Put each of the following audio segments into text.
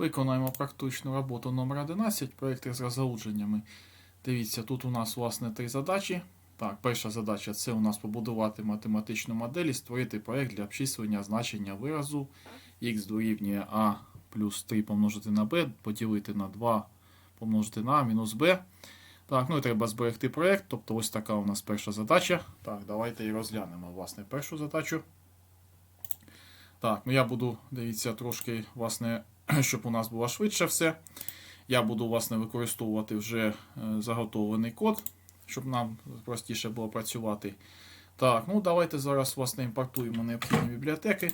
Виконуємо практичну роботу номер 11 проєкти з розгалудженнями. Дивіться, тут у нас власне три задачі. Так, перша задача це у нас побудувати математичну модель і створити проєкт для обчислення значення виразу х дорівнює а плюс 3 помножити на b, поділити на 2 помножити на а мінус b. Так, ну і треба зберегти проєкт, тобто ось така у нас перша задача. Так, давайте і розглянемо власне першу задачу. Так, ну я буду, дивіться, трошки, власне, щоб у нас було швидше все. Я буду, власне, використовувати вже е, заготовлений код, щоб нам простіше було працювати. Так, ну давайте зараз, власне, імпортуємо необхідні бібліотеки.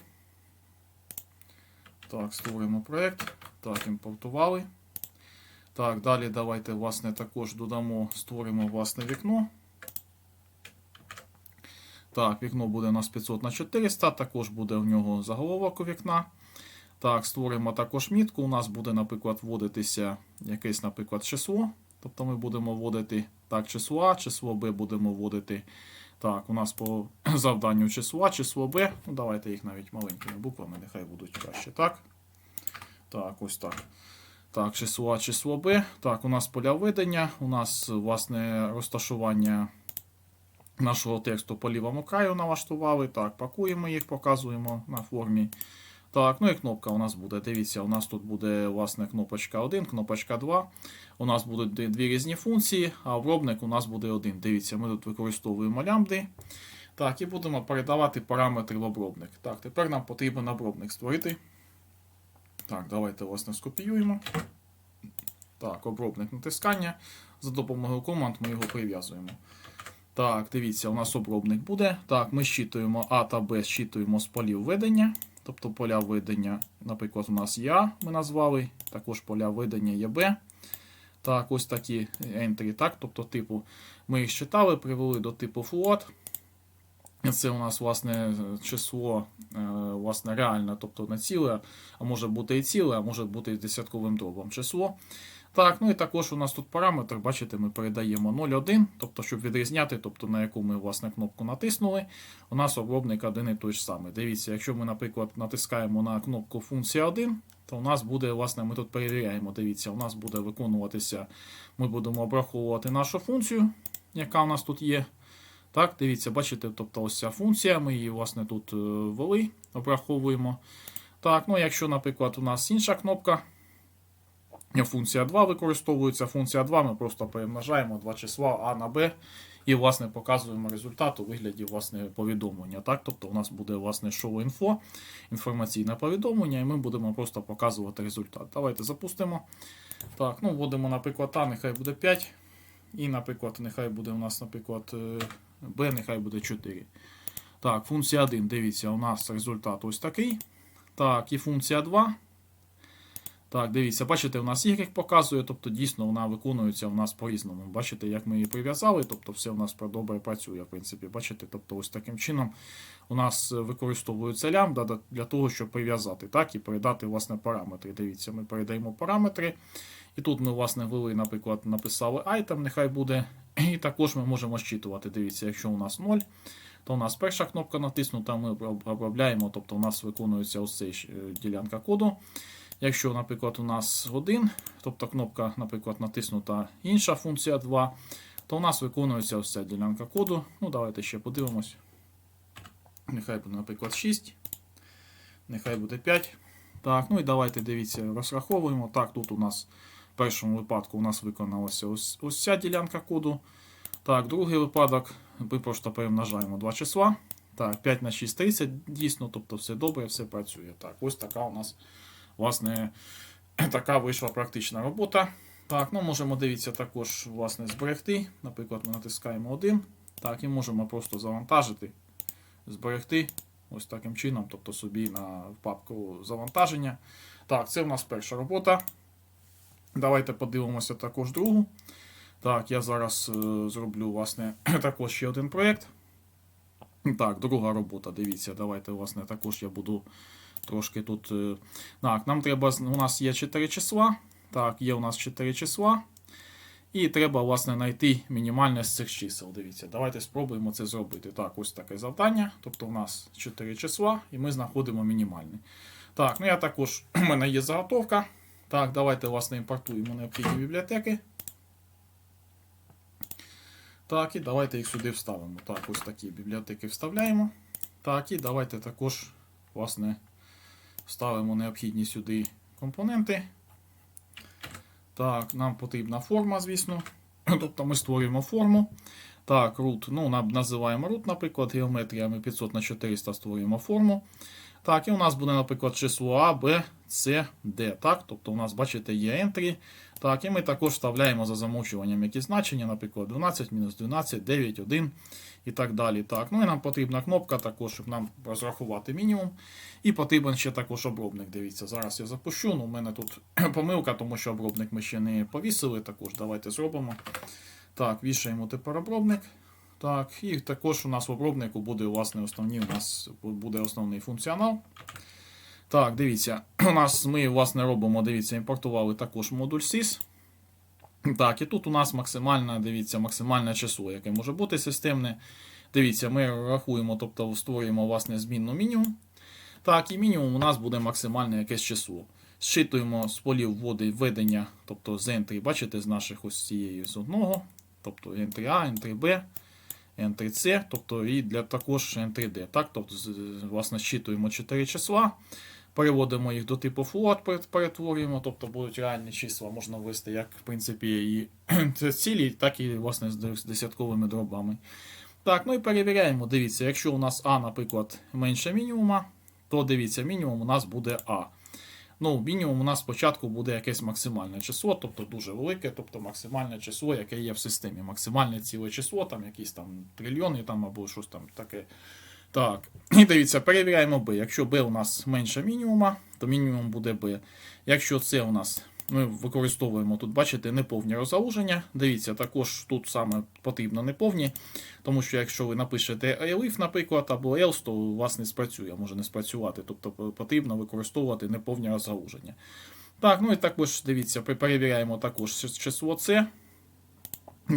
Так, створимо проєкт. Так, імпортували. Так, далі давайте, власне, також додамо, створимо власне вікно. Так, вікно буде у нас 500 на 400, також буде в нього заголовок у вікна. Так, створимо також мітку. У нас буде, наприклад, вводитися якесь, наприклад, число. Тобто ми будемо вводити так, число А, число Б будемо вводити. Так, у нас по завданню число А, число Б. Ну, давайте їх навіть маленькими буквами, нехай будуть краще. Так. Так, ось так. Так, число А, число Б. Так, у нас поля введення, у нас, власне, розташування нашого тексту по лівому краю налаштували. Так, пакуємо їх, показуємо на формі. Так, ну і кнопка у нас буде. Дивіться, у нас тут буде власне кнопочка 1, кнопочка 2. У нас будуть дві- різні функції, а обробник у нас буде один. Дивіться, ми тут використовуємо лямбди. Так, і будемо передавати параметри в обробник. Так, тепер нам потрібен обробник створити. Так, давайте власне скопіюємо. Так, обробник натискання. За допомогою команд ми його прив'язуємо. Так, дивіться, у нас обробник буде. Так, ми щитуємо А та Б, щитуємо з полів ведення. Тобто поля видання, наприклад, у нас А, ми назвали, також поля видання є. Так, ось такі entry, так, тобто типу, ми їх считали, привели до типу float. Це у нас власне число е, власне, реальне, тобто не ціле, а може бути і ціле, а може бути і десятковим дробом число. Так, ну і також у нас тут параметр, бачите, ми передаємо 0,1, тобто, щоб відрізняти, тобто на яку ми власне кнопку натиснули, у нас обробник один і той ж самий. Дивіться, якщо ми, наприклад, натискаємо на кнопку функція 1, то у нас буде, власне, ми тут перевіряємо. Дивіться, у нас буде виконуватися, ми будемо обраховувати нашу функцію, яка у нас тут є. Так, дивіться, бачите, тобто ось ця функція, ми її, власне, тут е, ввели, обраховуємо. Так, ну якщо, наприклад, у нас інша кнопка. Функція 2 використовується. Функція 2 ми просто перемножаємо два числа А на Б і власне, показуємо результат у вигляді власне, повідомлення. Так? Тобто у нас буде власне info, інформаційне повідомлення, і ми будемо просто показувати результат. Давайте запустимо. Так, ну Вводимо, наприклад, А, нехай буде 5. І, наприклад, нехай буде у нас, наприклад, е, Б, нехай буде 4. Так, функція 1, дивіться, у нас результат ось такий. Так, і функція 2. Так, дивіться, бачите, у нас Y показує, тобто дійсно вона виконується у нас по-різному. Бачите, як ми її прив'язали, тобто все у нас добре працює, в принципі. Бачите, тобто ось таким чином у нас використовується лямбда для того, щоб прив'язати, так, і передати, власне, параметри. Дивіться, ми передаємо параметри. І тут ми, власне, ввели, наприклад, написали item, нехай буде. І також ми можемо щитувати. Дивіться, якщо у нас 0, то у нас перша кнопка натиснута, ми обробляємо, тобто у нас виконується ось цей е, ділянка коду. Якщо, наприклад, у нас 1, тобто кнопка, наприклад, натиснута інша функція 2, то у нас виконується ось ця ділянка коду. Ну, давайте ще подивимось. Нехай буде, наприклад, 6. Нехай буде 5. Так, ну і давайте дивіться, розраховуємо. Так, тут у нас в першому випадку у нас виконалася ось, ось ця ділянка коду. Так, другий випадок. Ми просто перемножаємо два числа. Так, 5 на 6 30, дійсно, тобто все добре, все працює. Так, ось така у нас, власне, така вийшла практична робота. Так, ну можемо дивіться також, власне, зберегти. Наприклад, ми натискаємо один. Так, і можемо просто завантажити, зберегти ось таким чином, тобто собі на папку завантаження. Так, це у нас перша робота. Давайте подивимося також другу. Так, я зараз е, зроблю, власне, також ще один проєкт. Так, друга робота. Дивіться, давайте, власне, також я буду трошки тут. е, Так, нам треба. У нас є 4 числа. Так, є у нас 4 числа. І треба, власне, знайти мінімальне з цих чисел. Дивіться, давайте спробуємо це зробити. Так, ось таке завдання. Тобто у нас 4 числа, і ми знаходимо мінімальне. Так, ну я також, у мене є заготовка. Так, давайте власне імпортуємо необхідні бібліотеки. Так, і давайте їх сюди вставимо. Так, ось такі бібліотеки вставляємо. Так, і давайте також, власне, вставимо необхідні сюди компоненти. Так, нам потрібна форма, звісно. Тобто ми створюємо форму. Так, root, ну, називаємо root, наприклад, геометрія ми 500 на 400 створюємо форму. Так, і у нас буде, наприклад, число А, Б, Д. Так, тобто у нас, бачите, є entry. Так, і ми також вставляємо за замовчуванням якісь значення, наприклад, 12, мінус 12, 9, 1 і так далі. Так, ну і нам потрібна кнопка також, щоб нам розрахувати мінімум. І потрібен ще також обробник. Дивіться, зараз я запущу. Ну, у мене тут помилка, тому що обробник ми ще не повісили. Також давайте зробимо. Так, вішаємо тепер обробник. Так, і також у нас в обробнику буде власне основні, у нас буде основний функціонал. Так, дивіться, у нас ми власне робимо, дивіться, імпортували також модуль SYS. Так, і тут у нас максимальне, дивіться, максимальне число, яке може бути системне. Дивіться, ми рахуємо, тобто створюємо власне змінну мінімум. Так, і мінімум у нас буде максимальне якесь число. Зчитуємо з полів вводи введення, тобто з entry, бачите, з наших ось цієї з одного, тобто entry A, entry B, entry C, тобто і для також entry D. Так, тобто, власне, зчитуємо 4 числа, переводимо їх до типу float, перетворюємо, тобто будуть реальні числа, можна ввести як, в принципі, і цілі, так і власне з десятковими дробами. Так, ну і перевіряємо. Дивіться, якщо у нас А, наприклад, менше мінімума, то дивіться, мінімум у нас буде А. Ну, мінімум у нас спочатку буде якесь максимальне число, тобто дуже велике, тобто максимальне число, яке є в системі. Максимальне ціле число, там якісь там трильйони там або щось там таке. Так, і дивіться, перевіряємо B. Якщо B у нас менше мінімума, то мінімум буде B. Якщо це у нас ми використовуємо тут, бачите, неповні розгалуження. Дивіться, також тут саме потрібно неповні, тому що якщо ви напишете elif, наприклад, або else, то у вас не спрацює, може не спрацювати. Тобто потрібно використовувати неповні розгалуження. Так, ну і також дивіться, перевіряємо також число С.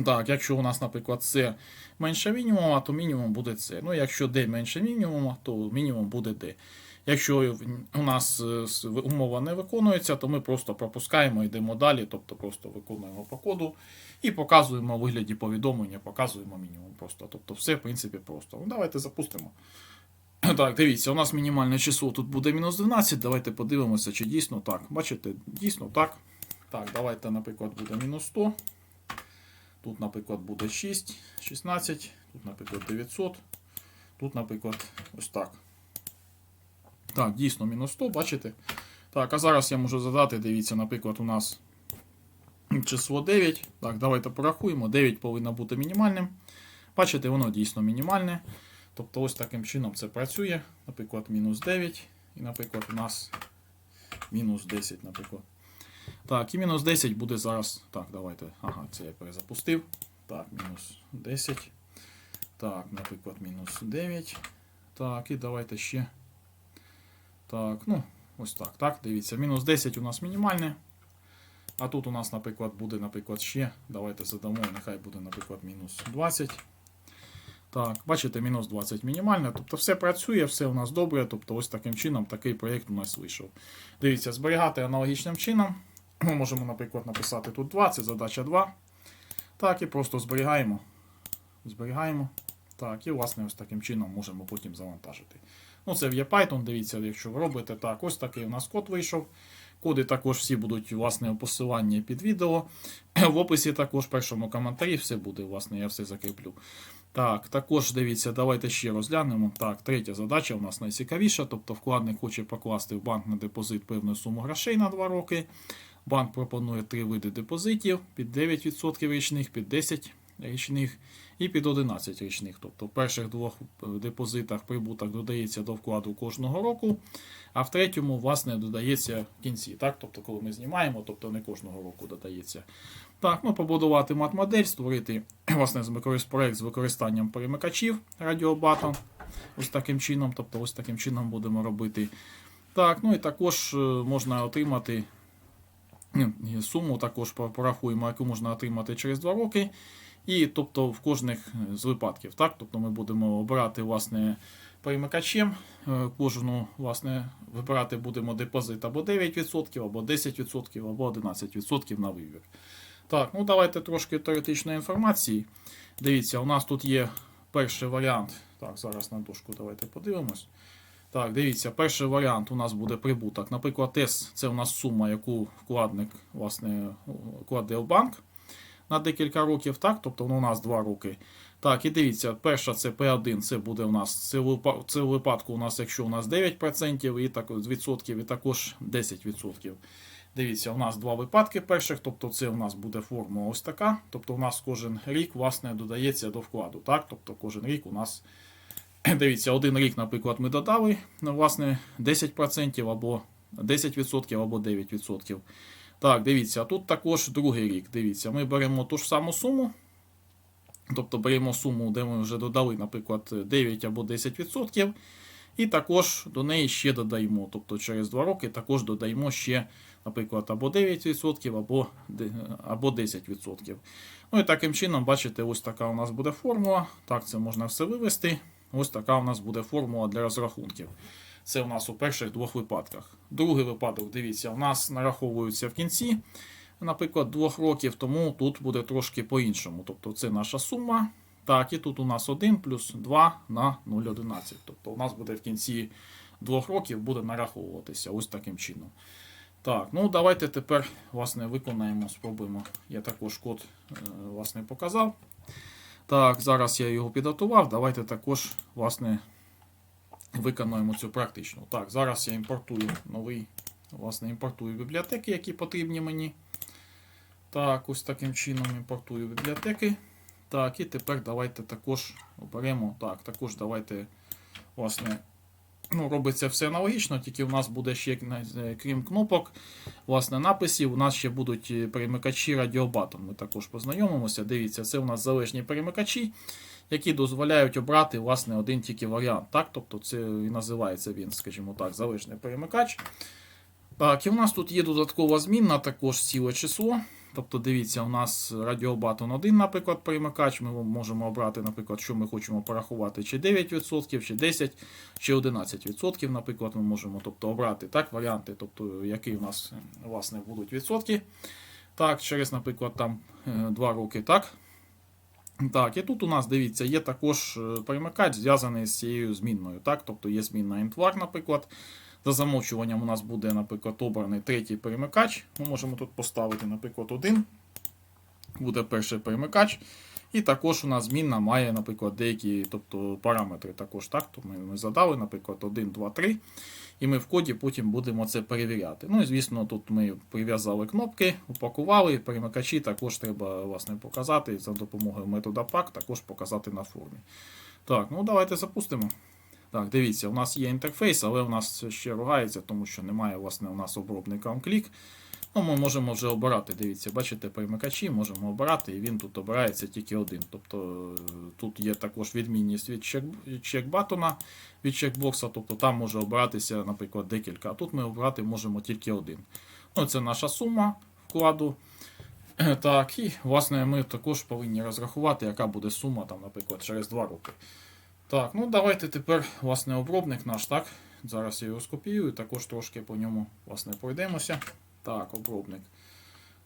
Так, якщо у нас, наприклад, С менше мінімума, то мінімум буде С. Ну, якщо D менше мінімума, то мінімум буде D. Якщо у нас е, умова не виконується, то ми просто пропускаємо, йдемо далі, тобто просто виконуємо по коду і показуємо у вигляді повідомлення, показуємо мінімум просто. Тобто все, в принципі, просто. Ну, давайте запустимо. Так, дивіться, у нас мінімальне число тут буде мінус 12. Давайте подивимося, чи дійсно так. Бачите, дійсно так. Так, давайте, наприклад, буде мінус 100. Тут, наприклад, буде 6, 16, тут, наприклад, 900. Тут, наприклад, ось так. Так, дійсно, мінус 100, бачите? Так, а зараз я можу задати, дивіться, наприклад, у нас число 9. Так, давайте порахуємо. 9 повинно бути мінімальним. Бачите, воно дійсно мінімальне. Тобто ось таким чином це працює. Наприклад, мінус 9. І, наприклад, у нас мінус 10, наприклад. Так, і мінус 10 буде зараз. Так, давайте. Ага, це я перезапустив. Так, мінус 10. Так, наприклад, мінус 9. Так, і давайте ще. Так, ну, ось так. Так, дивіться, мінус 10 у нас мінімальне. А тут у нас, наприклад, буде, наприклад, ще. Давайте задамо, нехай буде, наприклад, мінус 20. Так, бачите, мінус 20 мінімальне. Тобто все працює, все у нас добре. Тобто, ось таким чином такий проєкт у нас вийшов. Дивіться, зберігати аналогічним чином. Ми можемо, наприклад, написати тут 2, це задача 2. Так, і просто зберігаємо. Зберігаємо. Так, і власне ось таким чином можемо потім завантажити. Ну, це в Python, дивіться, якщо ви робите так, ось такий у нас код вийшов. Коди також всі будуть власне посиланні під відео. В описі також в першому коментарі все буде, власне, я все закріплю. Так, також дивіться, давайте ще розглянемо. Так, третя задача у нас найцікавіша. Тобто вкладник хоче покласти в банк на депозит певну суму грошей на 2 роки. Банк пропонує три види депозитів під 9% річних, під 10 річних і під 11 річних. Тобто в перших двох е, депозитах прибуток додається до вкладу кожного року, а в третьому, власне, додається в кінці. Так? Тобто, коли ми знімаємо, тобто не кожного року додається. Так, ну побудувати мат-модель, створити власне з проект з використанням перемикачів радіобатон. Ось таким чином, тобто ось таким чином будемо робити. Так, ну і також е, можна отримати суму, також порахуємо, яку можна отримати через 2 роки. І тобто в кожних з випадків. Так? Тобто ми будемо обирати власне перемикачем. Е, Кожну, власне, вибирати будемо депозит або 9%, або 10%, або 11% на вибір. Так, ну давайте трошки теоретичної інформації. Дивіться, у нас тут є перший варіант. Так, зараз на дошку давайте подивимось. Так, дивіться, перший варіант у нас буде прибуток. Наприклад, С це у нас сума, яку вкладник власне, кладе в банк на декілька років, так? Тобто ну, у нас 2 роки. Так, і дивіться, перша це P1, це буде у нас це випадку, у нас, якщо у нас 9% і так, відсотків, і також 10%. Дивіться, у нас два випадки перших, тобто це у нас буде формула ось така. Тобто у нас кожен рік власне додається до вкладу. так? Тобто кожен рік у нас Дивіться, один рік, наприклад, ми додали ну, власне 10% або 10% або 9%. Так, дивіться, тут також другий рік. Дивіться, ми беремо ту ж саму суму. Тобто беремо суму, де ми вже додали, наприклад, 9 або 10%. І також до неї ще додаємо. Тобто через 2 роки також додаємо ще, наприклад, або 9% або, або 10%. Ну і таким чином, бачите, ось така у нас буде формула. Так, це можна все вивести. Ось така у нас буде формула для розрахунків. Це у нас у перших двох випадках. Другий випадок, дивіться, у нас нараховуються в кінці, наприклад, двох років, тому тут буде трошки по-іншому. Тобто це наша сума. Так, і тут у нас 1 плюс 2 на 0,11. Тобто у нас буде в кінці двох років буде нараховуватися ось таким чином. Так, ну давайте тепер власне виконаємо, спробуємо. Я також код е, власне показав. Так, зараз я його підготував. Давайте також, власне, виконуємо цю практичну. Так, зараз я імпортую новий, власне, імпортую бібліотеки, які потрібні мені. Так, ось таким чином імпортую бібліотеки. Так, і тепер давайте також оберемо. Так, також давайте, власне, ну, робиться все аналогічно, тільки в нас буде ще, е, крім кнопок, власне, написів, у нас ще будуть е, перемикачі радіобатон. Ми також познайомимося. Дивіться, це у нас залежні перемикачі, які дозволяють обрати власне, один тільки варіант. Так? Тобто це і називається він, скажімо так, залежний перемикач. Так, і у нас тут є додаткова змінна, також ціле число. Тобто, дивіться, у нас радіобатон 1, наприклад, перемикач. Ми можемо обрати, наприклад, що ми хочемо порахувати, чи 9%, чи 10%, чи 11%, наприклад, ми можемо тобто, обрати так, варіанти, тобто, які у нас власне, будуть відсотки. Так, через, наприклад, там 2 роки, так. Так, і тут у нас, дивіться, є також е, перемикач, зв'язаний з цією змінною. Так? Тобто є змінна інтвар, наприклад. За замовчуванням у нас буде, наприклад, обраний третій перемикач. Ми можемо тут поставити, наприклад, один. Буде перший перемикач. І також у нас змінна має, наприклад, деякі тобто, параметри. Також так. То ми, ми задали, наприклад, 1, 2, 3. І ми в коді потім будемо це перевіряти. Ну і звісно, тут ми прив'язали кнопки, упакували. Перемикачі також треба власне, показати за допомогою метода pack, також показати на формі. Так, ну давайте запустимо. Так, дивіться, у нас є інтерфейс, але у нас ще ругається, тому що немає власне, у нас обробника OnClick. Ну, Ми можемо вже обирати. Дивіться, бачите, перемикачі можемо обирати, і він тут обирається тільки один. Тобто е, тут є також відмінність від чек, від чекбокса, тобто там може обиратися, наприклад, декілька, а тут ми обрати можемо тільки один. Ну, Це наша сума вкладу. Так, і власне ми також повинні розрахувати, яка буде сума, там, наприклад, через 2 роки. Так, ну давайте тепер власне обробник наш, так. Зараз я його скопіюю, також трошки по ньому власне пройдемося. Так, обробник.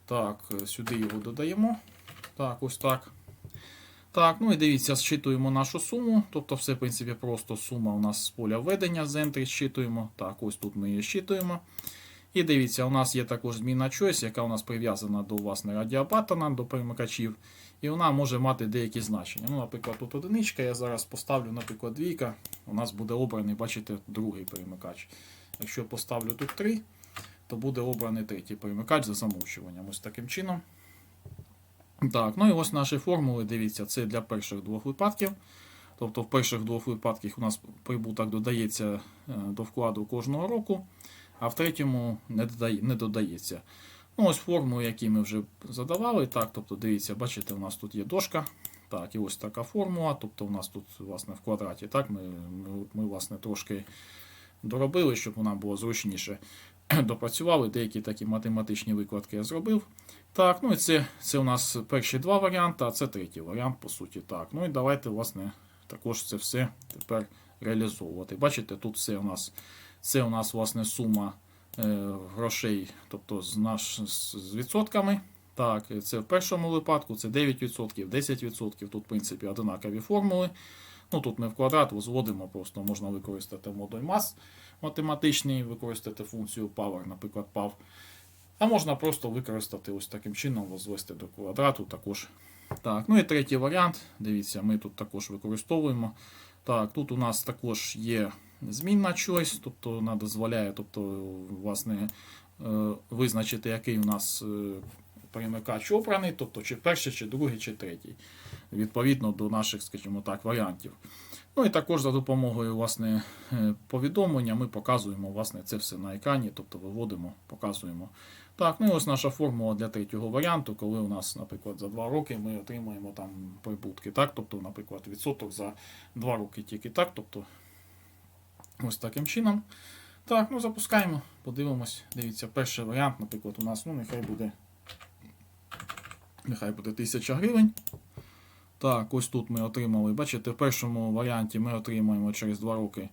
Так, е, сюди його додаємо. Так, ось так. Так, ну і дивіться, зчитуємо нашу суму. Тобто, все, в принципі, просто сума у нас з поля введення з Entry зчитуємо. Так, ось тут ми її зчитуємо. І дивіться, у нас є також зміна choice, яка у нас прив'язана до власне радіопатона, до перемикачів. І вона може мати деякі значення. Ну, Наприклад, тут одиничка, я зараз поставлю, наприклад, двійка. У нас буде обраний, бачите, другий перемикач. Якщо поставлю тут 3, то буде обраний третій перемикач за замовчуванням. Ось таким чином. Так, ну і ось наші формули, дивіться, це для перших двох випадків. Тобто в перших двох випадках у нас прибуток додається е, до вкладу кожного року, а в третьому не, додає, не додається. Ну, ось формули, які ми вже задавали. Так, тобто, дивіться, бачите, у нас тут є дошка. Так, і ось така формула. Тобто у нас тут власне, в квадраті. Так, Ми, ми, ми власне, трошки доробили, щоб вона була зручніше. Допрацювали, деякі такі математичні викладки я зробив. Так, ну і це, це у нас перші два варіанти, а це третій варіант, по суті. Так, ну і давайте, власне, також це все тепер реалізовувати. Бачите, тут все у нас, це у нас власне сума е, грошей, тобто з, наш, з, відсотками. Так, це в першому випадку це 9%, 10%. Тут, в принципі, одинакові формули. Ну, тут ми в квадрат зводимо, просто можна використати модуль мас математичний, використати функцію power, наприклад, PAV. А можна просто використати ось таким чином, возвести до квадрату також. Так, ну і третій варіант. Дивіться, ми тут також використовуємо. Так, тут у нас також є змінна choice, тобто вона дозволяє, тобто, власне, е, визначити, який у нас е, перемикач обраний, тобто чи перший, чи другий, чи третій, відповідно до наших, скажімо так, варіантів. Ну і також за допомогою власне, е, повідомлення ми показуємо власне, це все на екрані, тобто виводимо, показуємо. Так, ну і ось наша формула для третього варіанту, коли у нас, наприклад, за 2 роки ми отримуємо там прибутки. Так? Тобто, наприклад, відсоток за 2 роки тільки так. Тобто, ось таким чином. Так, ну запускаємо, подивимось. Дивіться, перший варіант, наприклад, у нас, ну, нехай буде. Нехай буде 1000 гривень. Так, ось тут ми отримали. Бачите, в першому варіанті ми отримаємо через 2 роки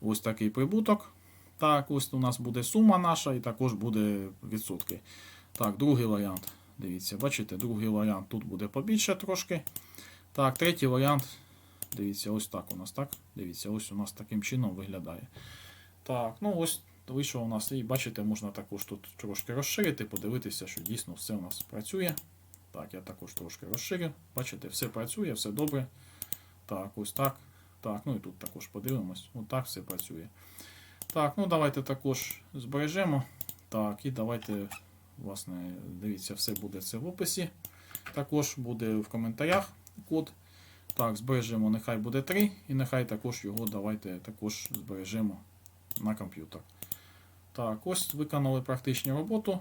ось такий прибуток. Так, ось у нас буде сума наша і також буде відсотки. Так, другий варіант. Дивіться, бачите, другий варіант тут буде побільше трошки. Так, третій варіант. Дивіться, ось так у нас, так? Дивіться, ось у нас таким чином виглядає. Так, ну ось вийшов у нас. І бачите, можна також тут трошки розширити, подивитися, що дійсно все у нас працює. Так, я також трошки розширю. Бачите, все працює, все добре. Так, ось так. Так, ну і тут також подивимось. Ось так все працює. Так, ну давайте також збережемо. Так, і давайте, власне, дивіться, все буде це в описі. Також буде в коментарях код. Так, збережемо, нехай буде 3, і нехай також його давайте також збережемо на комп'ютер. Так, ось виконали практичну роботу.